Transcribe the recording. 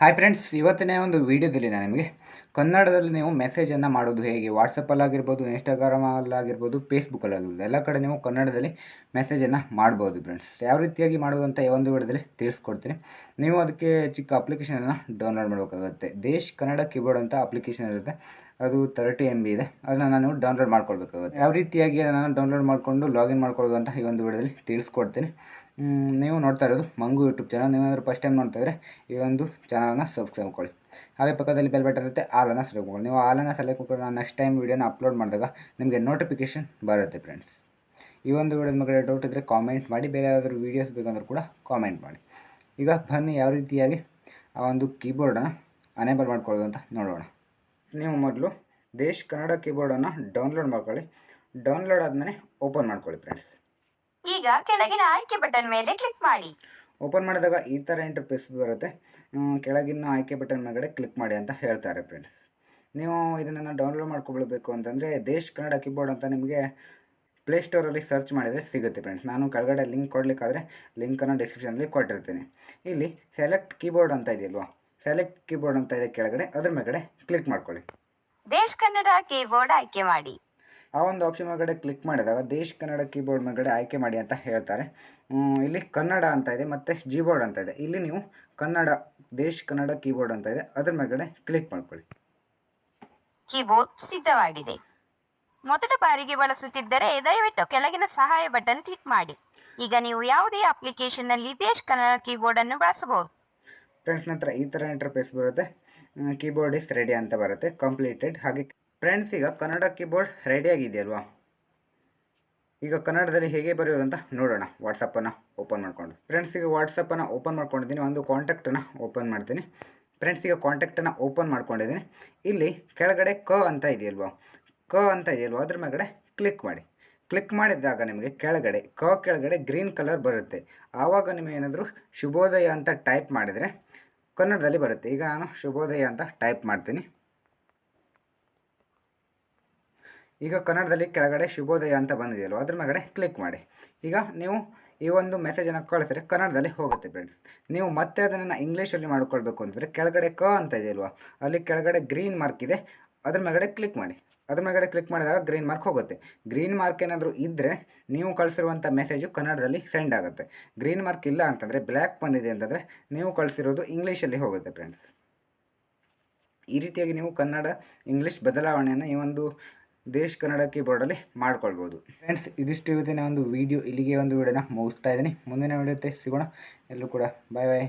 Hi friends ಇವತ್ತಿನ ಒಂದು ವೀಡಿಯೋದಲ್ಲಿ ನಾನು ನಿಮಗೆ ಕನ್ನಡದಲ್ಲಿ ನೀವು ಮೆಸೇಜನ್ನು ಮಾಡೋದು ಹೇಗೆ? ವಾಟ್ಸಪ್ಪಲ್ಲಾಗಿರ್ಬೋದು ಇನ್ಸ್ಟಾಗ್ರಾಮಲ್ಲಾಗಿರ್ಬೋದು ಫೇಸ್ಬುಕ್ಕಲ್ಲಾಗಿರ್ಬೋದು ಎಲ್ಲ ಕಡೆ ನೀವು ಕನ್ನಡದಲ್ಲಿ ಮೆಸೇಜನ್ನು ಮಾಡ್ಬೋದು ಫ್ರೆಂಡ್ಸ್ ಯಾವ ರೀತಿಯಾಗಿ ಮಾಡೋದು ಅಂತ ಈ ಒಂದು ವಿಡಿಯೋದಲ್ಲಿ ತಿಳಿಸ್ಕೊಡ್ತೀನಿ. ನೀವು ಅದಕ್ಕೆ ಚಿಕ್ಕ ಅಪ್ಲಿಕೇಶನನ್ನು ಡೌನ್ಲೋಡ್ ಮಾಡಬೇಕಾಗುತ್ತೆ. ದೇಶ್ ಕನ್ನಡ ಕೀಬೋರ್ಡ್ ಅಂತ ಅಪ್ಲಿಕೇಶನ್ ಇರುತ್ತೆ. ಅದು ತರ್ಟಿ ಎಂ ಬಿ ಇದೆ. ಅದನ್ನು ನಾನು ಡೌನ್ಲೋಡ್ ಮಾಡ್ಕೊಳ್ಬೇಕಾಗುತ್ತೆ. ಯಾವ ರೀತಿಯಾಗಿ ಅದನ್ನು ಡೌನ್ಲೋಡ್ ಮಾಡಿಕೊಂಡು ಲಾಗಿನ್ ಮಾಡ್ಕೊಳ್ಳೋದು ಅಂತ ಈ ಒಂದು ವಿಡಿಯೋದಲ್ಲಿ ತಿಳಿಸ್ಕೊಡ್ತೀನಿ. ನೀವು ನೋಡ್ತಾ ಇರೋದು ಮಂಗು ಯೂಟ್ಯೂಬ್ ಚಾನಲ್ ನೀವೇನಾದರೂ ಫಸ್ಟ್ ಟೈಮ್ ನೋಡ್ತಾ ಇದ್ದರೆ ಈ ಒಂದು ಚಾನಲನ್ನು ಸಬ್ಸ್ಕ್ರೈಬ್ ಮಾಡ್ಕೊಳ್ಳಿ. ಹಾಗೆ ಪಕ್ಕದಲ್ಲಿ ಬೆಲ್ ಬಟನ್ ಇರುತ್ತೆ ಆಲನ್ನು ಸೆಲೆಕ್ಟ್ ಮಾಡ್ಕೊಳ್ಳಿ. ನೀವು ಆಲನ್ನು ಸೆಲೆಕ್ಟ್ ಮಾಡ್ಕೊಂಡು ನಾನು ನೆಕ್ಸ್ಟ್ ಟೈಮ್ ವೀಡಿಯೋನ ಅಪ್ಲೋಡ್ ಮಾಡಿದಾಗ ನಿಮಗೆ ನೋಟಿಫಿಕೇಷನ್ ಬರುತ್ತೆ ಫ್ರೆಂಡ್ಸ್ ಈ ಒಂದು ವಿಡಿಯೋದ ಬಗ್ಗೆ ಡೌಟ್ ಇದ್ದರೆ ಕಾಮೆಂಟ್ ಮಾಡಿ, ಬೇರೆ ಯಾವ್ದಾದ್ರು ವೀಡಿಯೋಸ್ ಬೇಕಂದ್ರೂ ಕೂಡ ಕಾಮೆಂಟ್ ಮಾಡಿ. ಈಗ ಬನ್ನಿ ಯಾವ ರೀತಿಯಾಗಿ ಆ ಒಂದು ಕೀಬೋರ್ಡನ್ನು ಅನೇಬಲ್ ಮಾಡ್ಕೊಳ್ಳೋದು ಅಂತ ನೋಡೋಣ. ನೀವು ಮೊದಲು ದೇಶ್ ಕನ್ನಡ ಕೀಬೋರ್ಡನ್ನು ಡೌನ್ಲೋಡ್ ಮಾಡ್ಕೊಳ್ಳಿ. ಡೌನ್ಲೋಡ್ ಆದಮೇಲೆ ಓಪನ್ ಮಾಡ್ಕೊಳ್ಳಿ ಫ್ರೆಂಡ್ಸ್ ಈಗ ಕೆಳಗಿನ ಆಯ್ಕೆ ಬಟನ್ ಮೇಲೆ ಕ್ಲಿಕ್ ಮಾಡಿ. ಓಪನ್ ಮಾಡಿದಾಗ ಈ ಥರ ಇಂಟರ್ಫೇಸ್ ಬರುತ್ತೆ. ಕೆಳಗಿನ ಆಯ್ಕೆ ಬಟನ್ ಮೇಲ್ಗಡೆ ಕ್ಲಿಕ್ ಮಾಡಿ ಅಂತ ಹೇಳ್ತಾರೆ ಫ್ರೆಂಡ್ಸ್ ನೀವು ಇದನ್ನು ಡೌನ್ಲೋಡ್ ಮಾಡ್ಕೊಳ್ಬೇಕು ಅಂತಂದರೆ ದೇಶ್ ಕನ್ನಡ ಕೀಬೋರ್ಡ್ ಅಂತ ನಿಮಗೆ ಪ್ಲೇಸ್ಟೋರಲ್ಲಿ ಸರ್ಚ್ ಮಾಡಿದರೆ ಸಿಗುತ್ತೆ ಫ್ರೆಂಡ್ಸ್ ನಾನು ಕೆಳಗಡೆ ಲಿಂಕ್ ಕೊಡಲಿಕ್ಕಾದರೆ ಲಿಂಕನ್ನು ಡಿಸ್ಕ್ರಿಪ್ಷನಲ್ಲಿ ಕೊಟ್ಟಿರ್ತೀನಿ. ಇಲ್ಲಿ ಸೆಲೆಕ್ಟ್ ಕೀಬೋರ್ಡ್ ಅಂತ ಇದೆಯಲ್ವಾ ಸೆಲೆಕ್ಟ್ ಕೀಬೋರ್ಡ್ ಅಂತ ಇದೆ ಕೆಳಗಡೆ ಅದ್ರ ಮೇಲ್ಗಡೆ ಕ್ಲಿಕ್ ಮಾಡ್ಕೊಳ್ಳಿ. ದೇಶ್ ಕನ್ನಡ ಕೀಬೋರ್ಡ್ ಆಯ್ಕೆ ಮಾಡಿ. ಆ ಒಂದು ಆಪ್ಷನ್ ಒಳಗಡೆ ಕ್ಲಿಕ್ ಮಾಡಿದಾಗ ದೇಶ್ ಕನ್ನಡ ಕೀಬೋರ್ಡ್ ಮೇಲ್ಗಡೆ ಆಯ್ಕೆ ಮಾಡಿ ಅಂತ ಹೇಳ್ತಾರೆ. ಇಲ್ಲಿ ಕನ್ನಡ ಅಂತ ಇದೆ ಮತ್ತು ಜಿಬೋರ್ಡ್ ಅಂತ ಇದೆ. ಇಲ್ಲಿ ನೀವು ಕನ್ನಡ ದೇಶ್ ಕನ್ನಡ ಕೀಬೋರ್ಡ್ ಅಂತ ಇದೆ. ಅದ್ರ ಮೇಲ್ಗಡೆ ಕ್ಲಿಕ್ ಮಾಡ್ಕೊಳ್ಳಿ. ಕೀಬೋರ್ಡ್ ಸಿದ್ಧವಾಗಿದೆ. ಮೊದಲ ಬಾರಿಗೆ ಬಳಸುತ್ತಿದ್ದರೆ ದಯವಿಟ್ಟು ಕೆಳಗಿನ ಸಹಾಯ ಬಟನ್ ಕ್ಲಿಕ್ ಮಾಡಿ. ಈಗ ನೀವು ಯಾವುದೇ ಅಪ್ಲಿಕೇಶನ್ನಲ್ಲಿ ದೇಶ್ ಕನ್ನಡ ಕೀಬೋರ್ಡ್ ಅನ್ನು ಬಳಸಬಹುದು. ಫ್ರೆಂಡ್ಸ್ ನಂತರ ಈ ಥರ ಇಂಟರ್ಫೇಸ್ ಬರುತ್ತೆ. ಕೀಬೋರ್ಡ್ ಇಸ್ ರೆಡಿ ಅಂತ ಬರುತ್ತೆ. ಕಂಪ್ಲೀಟೆಡ್ ಹಾಗೆ ಫ್ರೆಂಡ್ಸ್, ಈಗ ಕನ್ನಡ ಕೀಬೋರ್ಡ್ ರೆಡಿ ಆಗಿದೆಯಲ್ವಾ? ಈಗ ಕನ್ನಡದಲ್ಲಿ ಹೇಗೆ ಬರೆಯೋದು ಅಂತ ನೋಡೋಣ ವಾಟ್ಸಪ್ಪನ್ನು ಓಪನ್ ಮಾಡಿಕೊಂಡು. ಫ್ರೆಂಡ್ಸ್ ಈಗ ವಾಟ್ಸಪ್ಪನ್ನು ಓಪನ್ ಮಾಡ್ಕೊಂಡಿದ್ದೀನಿ. ಒಂದು ಕಾಂಟ್ಯಾಕ್ಟನ್ನು ಓಪನ್ ಮಾಡ್ತೀನಿ. ಫ್ರೆಂಡ್ಸ್ ಈಗ ಕಾಂಟ್ಯಾಕ್ಟನ್ನು ಓಪನ್ ಮಾಡ್ಕೊಂಡಿದ್ದೀನಿ. ಇಲ್ಲಿ ಕೆಳಗಡೆ ಕ ಅಂತ ಇದೆಯಲ್ವಾ? ಕ ಅಂತ ಇದೆಯಲ್ವಾ? ಅದ್ರ ಮೇಲ್ಗಡೆ ಕ್ಲಿಕ್ ಮಾಡಿ. ಕ್ಲಿಕ್ ಮಾಡಿದಾಗ ನಿಮಗೆ ಕೆಳಗಡೆ, ಕ ಕೆಳಗಡೆ ಗ್ರೀನ್ ಕಲರ್ ಬರುತ್ತೆ. ಆವಾಗ ನಿಮಗೆ ಏನಾದರೂ ಶುಭೋದಯ ಅಂತ ಟೈಪ್ ಮಾಡಿದರೆ ಕನ್ನಡದಲ್ಲಿ ಬರುತ್ತೆ. ಈಗ ನಾನು ಶುಭೋದಯ ಅಂತ ಟೈಪ್ ಮಾಡ್ತೀನಿ. ಈಗ ಕನ್ನಡದಲ್ಲಿ ಕೆಳಗಡೆ ಶುಭೋದಯ ಅಂತ ಬಂದಿದೆಯಲ್ಲ ಅದ್ರ ಮೇಲೆ ಕ್ಲಿಕ್ ಮಾಡಿ. ಈಗ ನೀವು ಈ ಒಂದು ಮೆಸೇಜನ್ನು ಕಳಿಸಿದ್ರೆ ಕನ್ನಡದಲ್ಲಿ ಹೋಗುತ್ತೆ ಫ್ರೆಂಡ್ಸ್ ನೀವು ಮತ್ತೆ ಅದನ್ನು ಇಂಗ್ಲೀಷಲ್ಲಿ ಮಾಡ್ಕೊಳ್ಬೇಕು ಅಂತಂದರೆ ಕೆಳಗಡೆ ಕ ಅಂತ ಇದೆಯಲ್ವ ಅಲ್ಲಿ ಕೆಳಗಡೆ ಗ್ರೀನ್ ಮಾರ್ಕ್ ಇದೆ. ಅದ್ರ ಮೇಲ್ಗಡೆ ಕ್ಲಿಕ್ ಮಾಡಿ. ಅದ್ರ ಮೇಲ್ಗಡೆ ಕ್ಲಿಕ್ ಮಾಡಿದಾಗ ಗ್ರೀನ್ ಮಾರ್ಕ್ ಹೋಗುತ್ತೆ. ಗ್ರೀನ್ ಮಾರ್ಕ್ ಏನಾದರೂ ಇದ್ದರೆ ನೀವು ಕಳಿಸಿರುವಂಥ ಮೆಸೇಜು ಕನ್ನಡದಲ್ಲಿ ಸೆಂಡ್ ಆಗುತ್ತೆ. ಗ್ರೀನ್ ಮಾರ್ಕ್ ಇಲ್ಲ ಅಂತಂದರೆ ಬ್ಲ್ಯಾಕ್ ಬಂದಿದೆ ಅಂತಂದರೆ ನೀವು ಕಳಿಸಿರೋದು ಇಂಗ್ಲೀಷಲ್ಲಿ ಹೋಗುತ್ತೆ ಫ್ರೆಂಡ್ಸ್ ಈ ರೀತಿಯಾಗಿ ನೀವು ಕನ್ನಡ ಇಂಗ್ಲೀಷ್ ಬದಲಾವಣೆಯನ್ನು ಈ ಒಂದು ದೇಶ್ ಕನ್ನಡ ಕೀಬೋರ್ಡಲ್ಲಿ ಮಾಡ್ಕೊಳ್ಬೋದು. ಫ್ರೆಂಡ್ಸ್, ಇದಿಷ್ಟು ಇವತ್ತಿನ ಒಂದು ವೀಡಿಯೋ. ಇಲ್ಲಿಗೆ ಒಂದು ವೀಡಿಯೋನ ಮುಗಿಸ್ತಾ ಇದ್ದೀನಿ. ಮುಂದಿನ ವಿಡಿಯೋತೆ ಸಿಗೋಣ. ಎಲ್ಲರೂ ಕೂಡ, ಬಾಯ್ ಬಾಯ್.